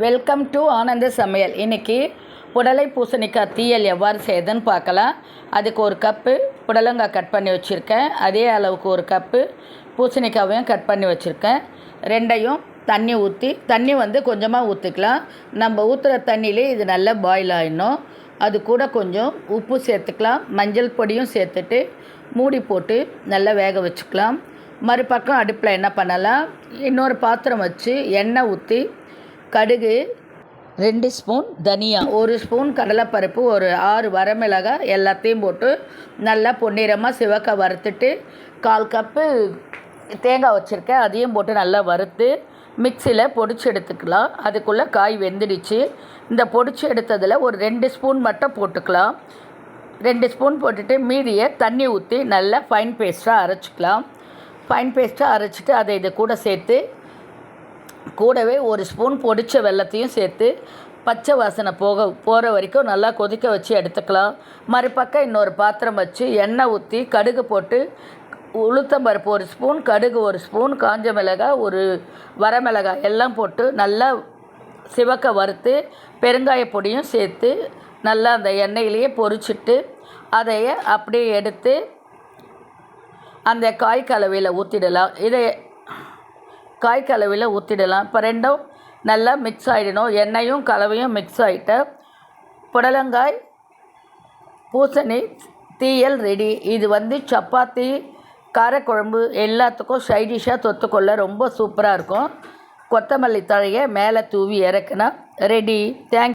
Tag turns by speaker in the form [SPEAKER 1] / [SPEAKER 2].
[SPEAKER 1] Welcome to ஆனந்த சமையல். இன்றைக்கி புடலை பூசணிக்காய் தீயல் எவ்வாறு செய்யுதுன்னு பார்க்கலாம். அதுக்கு ஒரு கப்பு புடலங்காய் கட் பண்ணி வச்சுருக்கேன். அதே அளவுக்கு ஒரு கப்பு பூசணிக்காவையும் கட் பண்ணி வச்சுருக்கேன். ரெண்டையும் தண்ணி ஊற்றி தண்ணி வந்து கொஞ்சமாக ஊற்றிக்கலாம் நம்ம ஊற்றுற தண்ணியிலே இது நல்லா பாயில் ஆகிடணும் அது கூட கொஞ்சம் உப்பு சேர்த்துக்கலாம். மஞ்சள் பொடியும் சேர்த்துட்டு மூடி போட்டு நல்லா வேக வச்சுக்கலாம். மறுபக்கம் அடுப்பில் என்ன பண்ணலாம்? இன்னொரு பாத்திரம் வச்சு எண்ணெய் ஊற்றி கடுகு ரெண்டு ஸ்பூன் தனியா. ஒரு ஸ்பூன் கடலைப்பருப்பு ஒரு ஆறு வரமிளகாய் எல்லாத்தையும் போட்டு நல்லா பொன்னிறமாக சிவக்க வறுத்துட்டு கால் கப்பு தேங்காய் வச்சுருக்கேன். அதையும் போட்டு நல்லா வறுத்து மிக்சியில் பொடிச்சு எடுத்துக்கலாம். அதுக்குள்ளே காய் வெந்துடுச்சு. இந்த பொடிச்சு எடுத்ததில் ஒரு ரெண்டு ஸ்பூன் மட்டும் போட்டுக்கலாம். ரெண்டு ஸ்பூன் போட்டுட்டு மீதியை தண்ணி ஊற்றி நல்லா ஃபைன் பேஸ்ட்டாக அரைச்சிக்கலாம். ஃபைன் பேஸ்ட்டாக அரைச்சிட்டு அதை இது கூட சேர்த்து கூடவே ஒரு ஸ்பூன் பொடித்த வெல்லத்தையும் சேர்த்து பச்சை வாசனை போக போகிற வரைக்கும் நல்லா கொதிக்க வச்சு எடுத்துக்கலாம். மறுபக்கம் இன்னொரு பாத்திரம் வச்சு எண்ணெய் ஊற்றி கடுகு போட்டு உளுத்தம்பருப்பு ஒரு ஸ்பூன் கடுகு ஒரு ஸ்பூன் காஞ்ச மிளகாய் ஒரு வரமிளகாய் எல்லாம் போட்டு நல்லா சிவக்க வறுத்து பெருங்காய பொடியும் சேர்த்து நல்லா அந்த எண்ணெயிலேயே பொரிச்சிட்டு அதையே அப்படியே எடுத்து அந்த காய் கலவையில் ஊற்றிடலாம் இதை காய் கலவையில் ஊற்றிடலாம் இப்போ ரெண்டும் நல்லா மிக்ஸ் ஆகிடணும் எண்ணெயும் கலவையும் மிக்ஸ் ஆகிட்டு புடலங்காய் பூசணி தீயல் ரெடி இது வந்து சப்பாத்தி காரக்குழம்பு எல்லாத்துக்கும் சைடிஷாக தொத்துக்கொள்ள ரொம்ப சூப்பராக இருக்கும். கொத்தமல்லி தழையை மேலே தூவி இறக்குனா ரெடி தேங்க்